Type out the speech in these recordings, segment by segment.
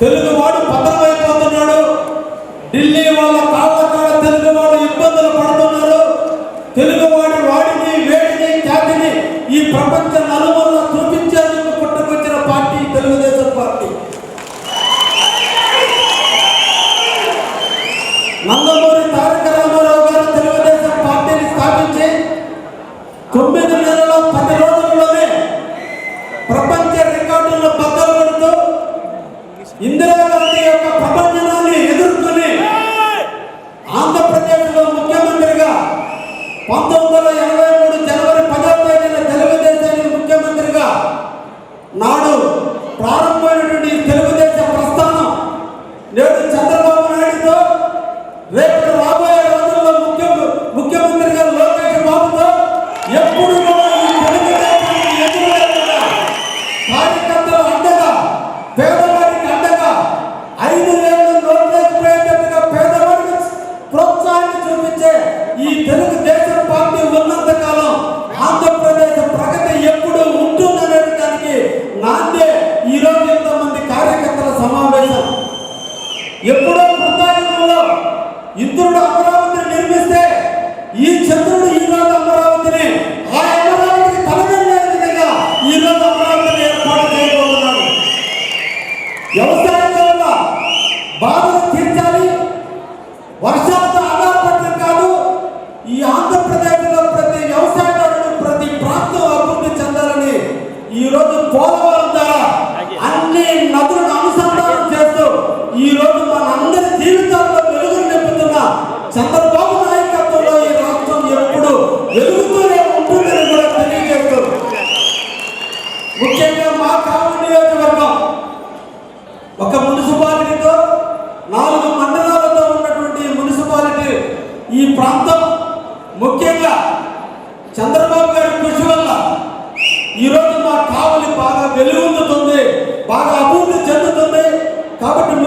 తెలుగువాడు పద పంతొమ్మిది వందల ఎనభై మూడు జనవరి పదవ తేదీన తెలుగుదేశానికి ముఖ్యమంత్రిగా నాడు ప్రారంభమైనటువంటి తెలుగుదేశం ప్రస్థానం నేడు చంద్రబాబు నాయుడుతో రేపు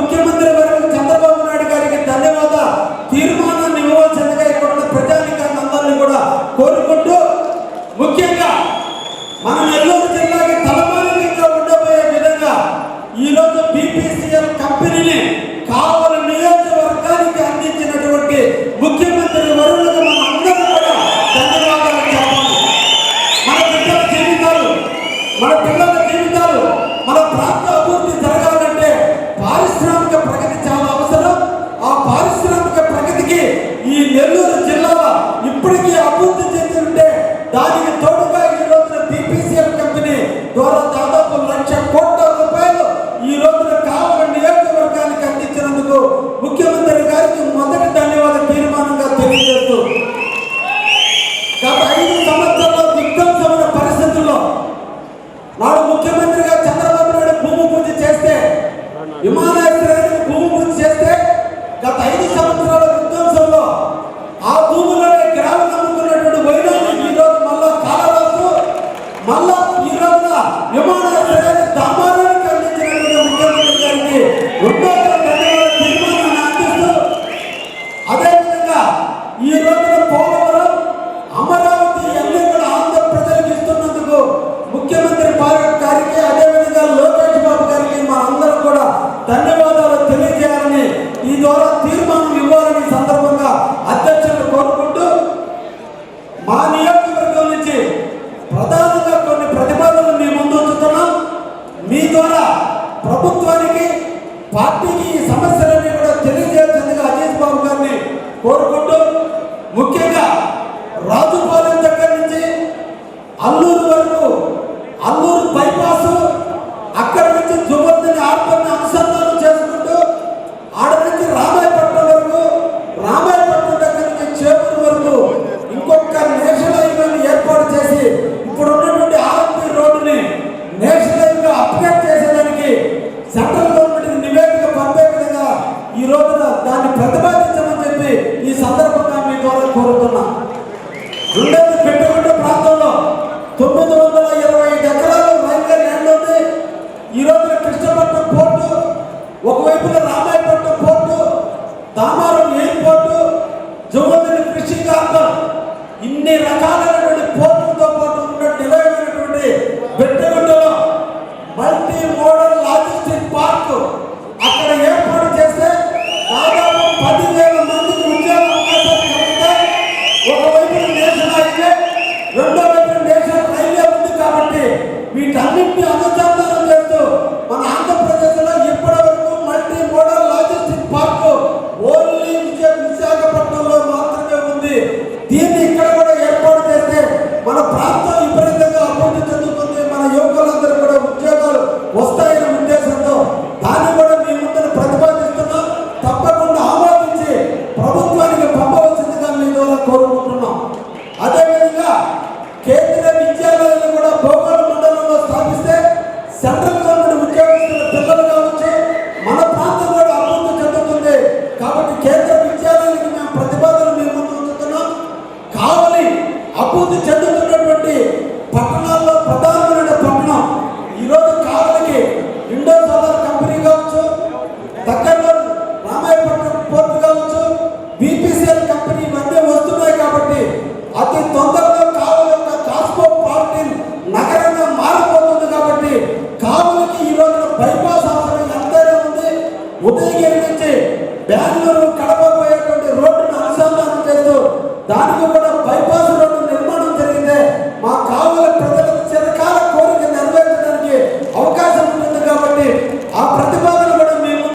ముఖ్యమంత్రి వర్గం చంద్రబాబు నాయుడు గారికి ధన్యవాద తీర్మానాన్ని ఇవ్వవలసిందిగా ఇక్కడ ప్రజానికాన్ని అందరినీ కూడా కోరుకుంటూ ముఖ్యంగా మన నెల్లూరు జిల్లాకి తలమానికంగా ఉండబోయే విధంగా ఈరోజు బీపీసీఎల్ కంపెనీని కావల నియోజకవర్గానికి అందించినటువంటి ముఖ్యమంత్రి వరుణకు మన అందరూ కూడా ధన్యవాదాలు చెప్పాలి. మన బిడ్డల జీవితాలు మన పిల్లల ధన్యవాదాలు తెలియజేయాలని ఈ ద్వారా తీర్మానం ఇవ్వాలని సందర్భంగా అధ్యక్షులు కోరుకుంటూ మా నియోజకవర్గం నుంచి ప్రధానంగా కొన్ని ప్రతిపాదనలు మీ ముందు ఉంచుతున్నాం. మీ ద్వారా ప్రభుత్వానికి పార్టీకి ఈ సమస్యలన్నీ కూడా తెలియజేయాల్సిందిగా అజీత్ బాబు గారిని కోరుకుంటూ రెండోది పెట్టకుండా ప్రాంతంలో తొమ్మిది వందల ఇరవై ఐదు ఎకరాలు రైల్వే ల్యాండ్ ఉంది. ఈ రోజున కృష్ణపట్నం పోర్టు ఒకవైపున Ramayapatnam port Damaram airport Jammu fishing harbour ఇన్ని రకాల அப்போது சந்து